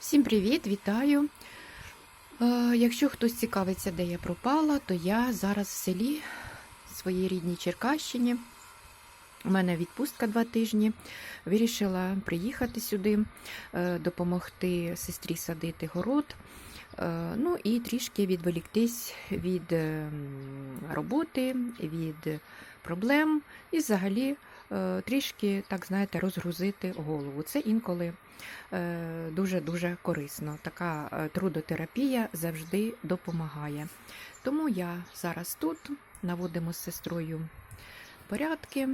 Всім привіт, вітаю! Е, Якщо хтось цікавиться, де я пропала, то я зараз в селі в своїй рідній Черкащині. У мене відпустка два тижні. Вирішила приїхати сюди, е, допомогти сестрі садити город. е, Ну і трішки відволіктись від е, роботи, від проблем і взагалі трішки, так знаєте, розгрузити голову. Це інколи е, дуже-дуже корисно. Така е, трудотерапія завжди допомагає. Тому я зараз тут наводимо з сестрою порядки.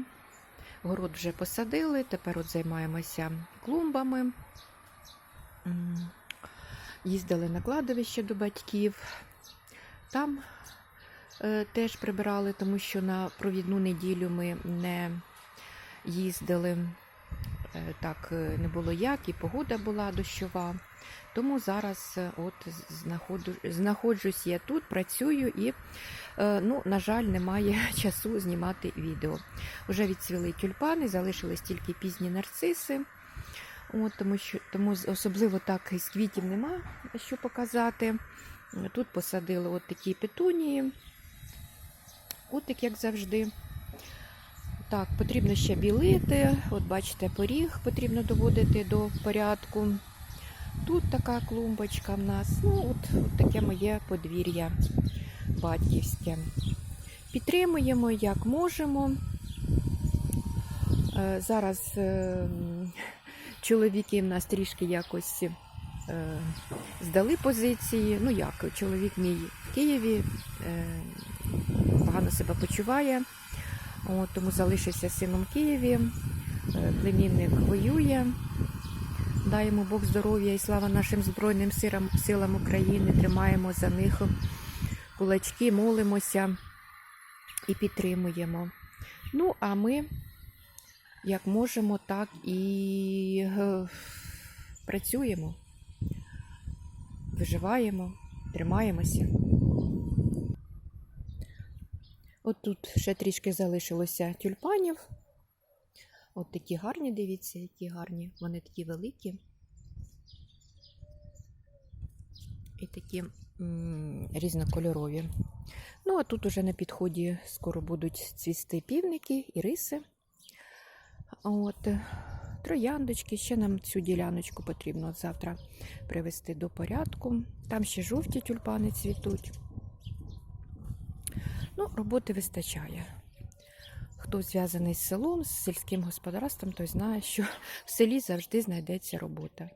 Город вже посадили, тепер от займаємося клумбами. Їздили на кладовище до батьків. Там е, теж прибирали, тому що на провідну неділю ми не їздили. Е, Так е, не було як, і погода була дощова. Тому зараз е, от знаходжу, знаходжусь я тут, працюю і, ну, на жаль, немає часу знімати відео. Вже відцвіли тюльпани, залишились тільки пізні нарциси. От, тому, що, тому особливо так із квітів нема що показати. Тут посадили от такі петунії, кутик, як завжди. Так, потрібно ще білити. От бачите, поріг потрібно доводити до порядку. Тут така клумбочка в нас. Ну, от, от таке моє подвір'я батьківське. Підтримуємо як можемо. Е, Зараз е, чоловіки в нас трішки якось е, здали позиції. Ну як, чоловік мій в Києві погано себе почуває. От, тому залишився сином Києві. Е, Племінник воює. Дай Бог здоров'я і слава нашим Збройним силам, силам України. Тримаємо за них кулачки, молимося і підтримуємо. Ну, а ми, як можемо, так і е, працюємо, виживаємо, тримаємося. От тут ще трішки залишилося тюльпанів. От такі гарні, дивіться, які гарні. Вони такі великі. І такі м, різнокольорові. Ну, а тут уже на підході скоро будуть цвісти півники і риси. От, трояндочки. Ще нам цю діляночку потрібно завтра привести до порядку. Там ще жовті тюльпани цвітуть. Ну, роботи вистачає. Хто зв'язаний з селом, з сільським господарством, той знає, що в селі завжди знайдеться робота.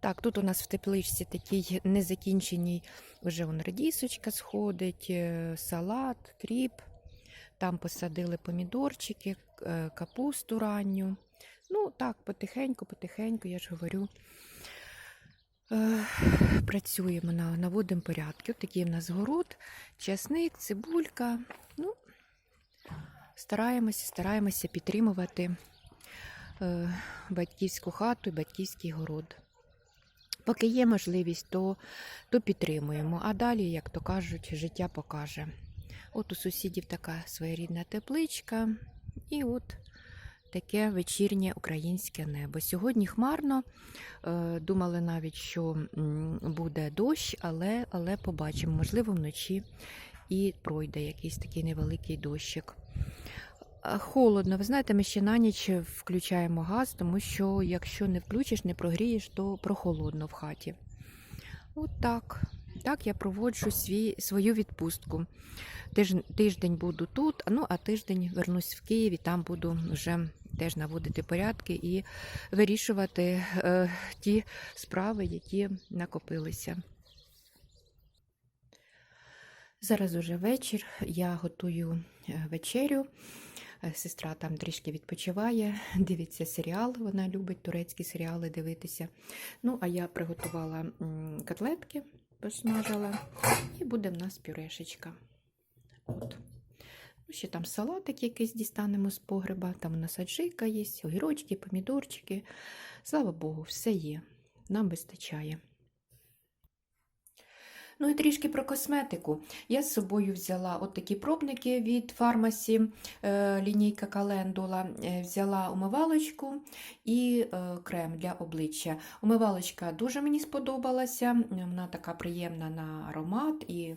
Так, тут у нас в тепличці такий незакінчений вже вон редісочка сходить, е, салат, кріп. Там посадили помідорчики, е, капусту ранню. Ну, так, потихеньку, потихеньку, я ж говорю. Е, Працюємо, на- наводимо порядки. Такий в нас город, часник, цибулька. Ну, стараємося, стараємося підтримувати е, батьківську хату і батьківський город. Поки є можливість, то, то підтримуємо. А далі, як то кажуть, життя покаже. От у сусідів така своєрідна тепличка, і от таке вечірнє українське небо. Сьогодні хмарно. Е, Думали навіть, що буде дощ, але, але побачимо, можливо, вночі і пройде якийсь такий невеликий дощик. Холодно, ви знаєте, ми ще на ніч включаємо газ, тому що якщо не включиш, не прогрієш, то прохолодно в хаті. От так. Так я проводжу свій, свою відпустку. Тиж, тиждень буду тут, ну а тиждень вернусь в Київ і там буду вже теж наводити порядки і вирішувати е, ті справи, які накопилися. Зараз уже вечір, я готую е, вечерю. Е, Сестра там трішки відпочиває, дивиться серіал, вона любить турецькі серіали дивитися. Ну, а я приготувала котлетки, посмажила, і буде в нас пюрешечка. От. Ще там салатик якийсь дістанемо з погреба, там у нас аджика є, огірочки, помідорчики. Слава Богу, все є. Нам вистачає. Ну і трішки про косметику. Я з собою взяла от такі пробники від фармасі, е, лінійка календула. Е, Взяла умивалочку і е, крем для обличчя. Умивалочка дуже мені сподобалася, вона така приємна на аромат і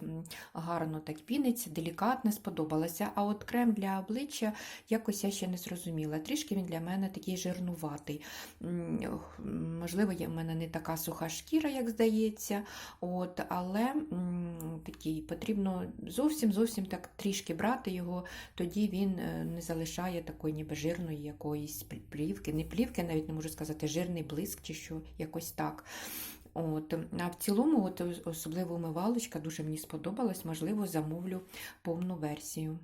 гарно так піниться, делікатна, сподобалася. А от крем для обличчя якось я ще не зрозуміла. Трішки він для мене такий жирнуватий. Можливо, в мене не така суха шкіра, як здається. От, але такий потрібно зовсім зовсім так трішки брати його, тоді він е, не залишає такої ніби жирної якоїсь плівки, не плівки, навіть не можу сказати, жирний блиск чи що, якось так. От, а в цілому, от, особливо умивалочка дуже мені сподобалась, можливо, замовлю повну версію.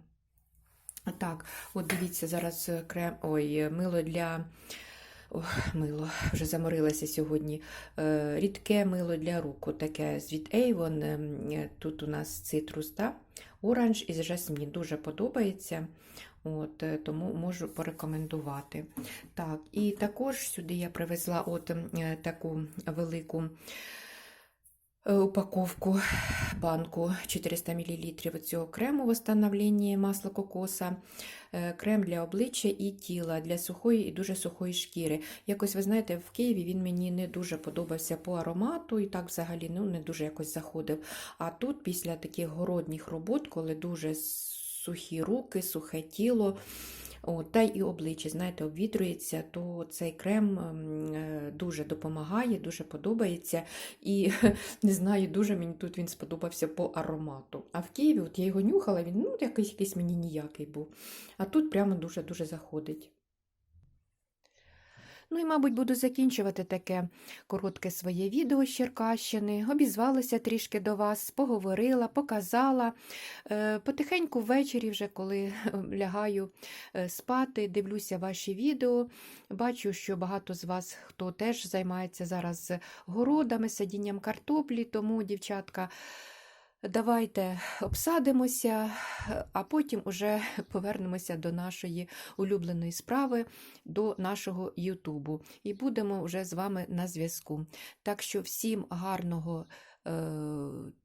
Так, от дивіться, зараз е, крем, ой, е, мило для. Ох, мило, вже заморилася сьогодні. Е, Рідке мило для рук, таке від Avon. ем, Тут у нас цитрус, та? оранж із жасмін. Дуже подобається. От, е, тому можу порекомендувати. Так, і також сюди я привезла от е, таку велику упаковку, банку 400 мл цього крему восстановлення масла кокоса, е, крем для обличчя і тіла для сухої і дуже сухої шкіри. Якось, ви знаєте, в Києві він мені не дуже подобався по аромату і так взагалі ну, не дуже якось заходив. А тут, після таких городніх робот, коли дуже сухі руки, сухе тіло. О, та і обличчя, знаєте, обвітрюється, то цей крем ем, е, дуже допомагає, дуже подобається. І не знаю, дуже мені тут він сподобався по аромату. А в Києві от я його нюхала, він ну, якийсь, якийсь мені ніякий був. А тут прямо дуже-дуже заходить. Ну і, мабуть, буду закінчувати таке коротке своє відео з Черкащини. Обізвалася трішки до вас, поговорила, показала. Е, Потихеньку ввечері, вже коли лягаю е, спати, дивлюся ваші відео. Бачу, що багато з вас, хто теж займається зараз городами, садінням картоплі, тому, дівчатка, давайте обсадимося, а потім уже повернемося до нашої улюбленої справи, до нашого Ютубу. І будемо вже з вами на зв'язку. Так що всім гарного е,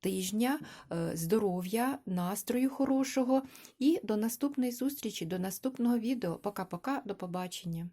тижня, е, здоров'я, настрою хорошого і до наступної зустрічі, до наступного відео. Пока-пока, до побачення.